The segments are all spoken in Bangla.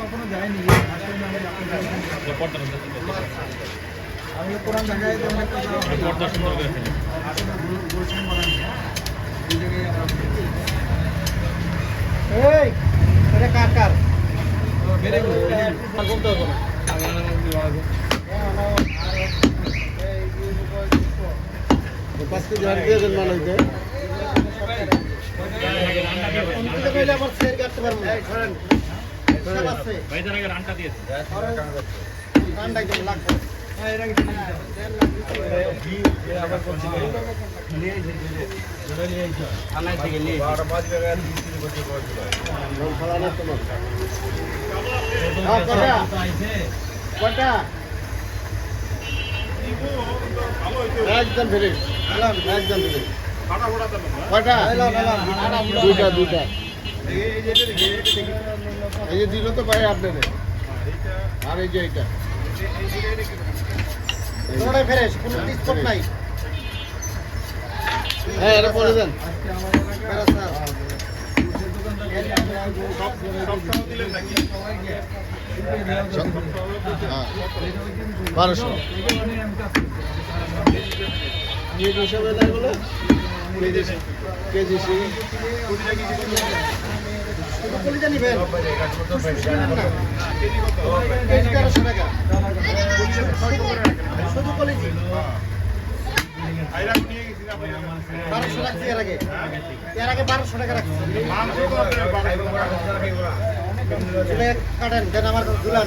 কখনো যাইনি আমি অনেক কথা পর্দা সুন্দর করে ফেলি। এই জায়গায় আমরা এই এটা কার কার? ভেরি গুড ভেরি গুড আর বলতে হবে না পাঁচ কেজি হাড় দিয়ে দেন মালাইতে অন্যদিকে কইলে আবার শেয়ার কাটতে পারব না কটা? কটা? একদম ফিরে একদম ফিরে কটা? দুইটা দুইটা। এই যে দিল তো ভাই আপনাদের। আর এই যে এইটা। তোরাই ফ্রেশ কোনো ডিসকাউন্ট নাই। হ্যাঁ এটা দেন। বারোশো। কেজি হিসাবে দেয় বলে শুধু কলিজা বারোশো রাখছি এর আগে এর আগে বারোশো টাকা। রাখছি চুলে কাটেন দেন আমার ঝুলান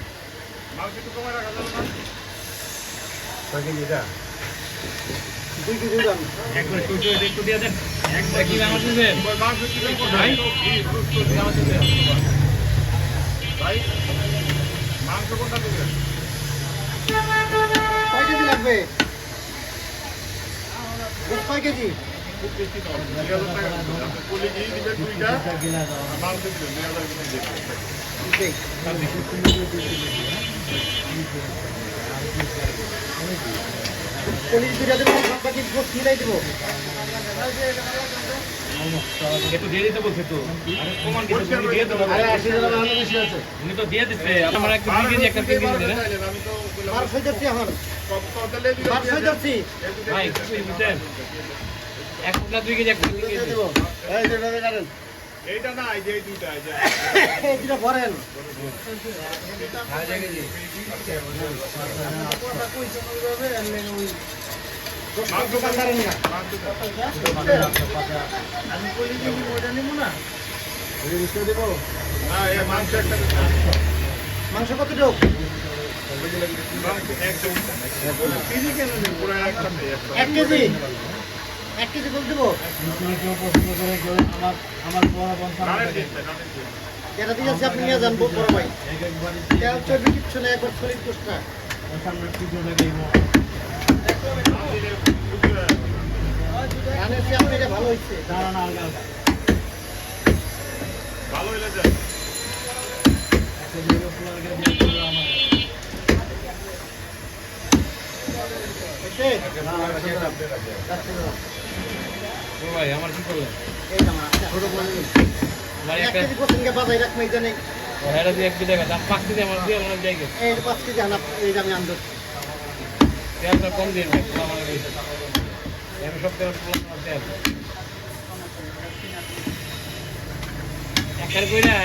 দুই কেজি দাম একবার একটু একটু একটু দিয়ে দেন একবার কি আমার দিবেন ভাই কয় কেজি লাগবে কয় কেজি দেখ কলিজ দুটা দেবো বাকি গোস্ত মিলাই দেবো। একটু দিয়ে দিতে বলছে তো। আরে কিছু দিয়ে দেবো আরে আশি টাকা ভালো বেশি আছে। উনি তো দিয়ে দিচ্ছে। আমার একটা দুই কেজি একটা তিন কেজি দেন বারোশো ধরছি এখন। বারোশো ধরছি ভাই একটু দিতেন এক না দুই কেজি একটা তিন কেজি। দেবো এই এইটা না এই যে এই দুইটা এই যে। এই দুটা ভরেন দোকানদারের না। আমি কইলি যে ওইটা নিব না দেবো মাংস কত একটা এক কেজি? এক কেজি বল দেবো? কেউ পছন্দ করে কেউ আমার আমার বড় বন্ধু দিচ্ছে যেটা দিয়েছি আপনি নিয়ে যান বড় ভাই। তেল চর্বি কিচ্ছু নেই, একবার শরীর কোষটা এটা ভালো হচ্ছে দাঁড়ান আলগা আলগা ভালো হইলে যায় একটা দিয়ে ফুলার গায়ে দিয়ে দিল আমার হয়েছে? ও ভাই আমার কি করলেন? একটা দিয়ে আমি সব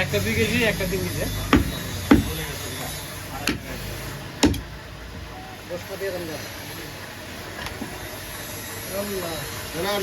একটা দুই কেজি একটা তিন কেজি। بس كبير الله يلا سلام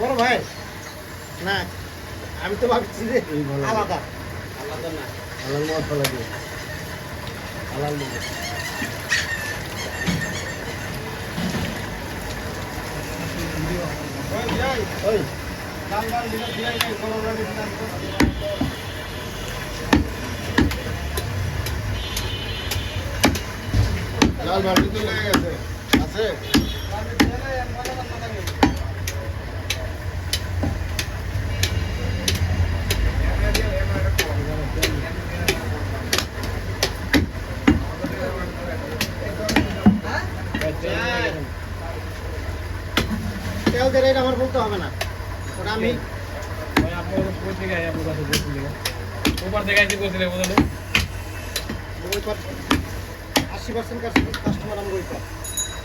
বড় ভাই। না আমি তো ভাবছি যে আলাদা। আলাদা না। মত ওই দিলে দিলাই নাই বড় দিলাম লাল বাড়ি তো লেগে গেছে। আছে ভাই তেল হয়ে গেছে। তেল যেটা এটা আমার বলতে হবে না। ওটা আমি আশি পার্সেন্ট কাস্টমার আমার ওই পার।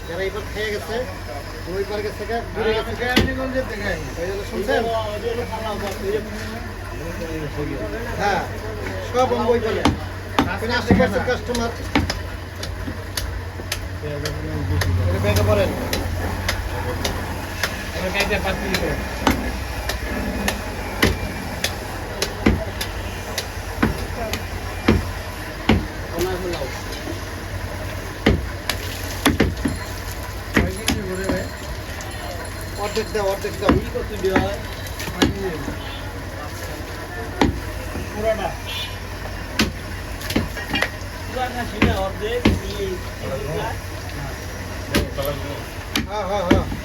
যারা এই পার খেয়ে গেছে ওই পার গেছে গা, ঘুরে গেছে এই জন্য শুনছেন? হ্যাঁ সব আমি ওই পারে। আশি পার্সেন্ট কাস্টমার। এটা ব্যাগে পড়েন। অর্ধেক দাও অর্ধেক দাও। কি করতে দেওয়া হয়। পুরাটা। পুরাটা ছিল অর্ধেক হ্যাঁ হ্যাঁ হ্যাঁ।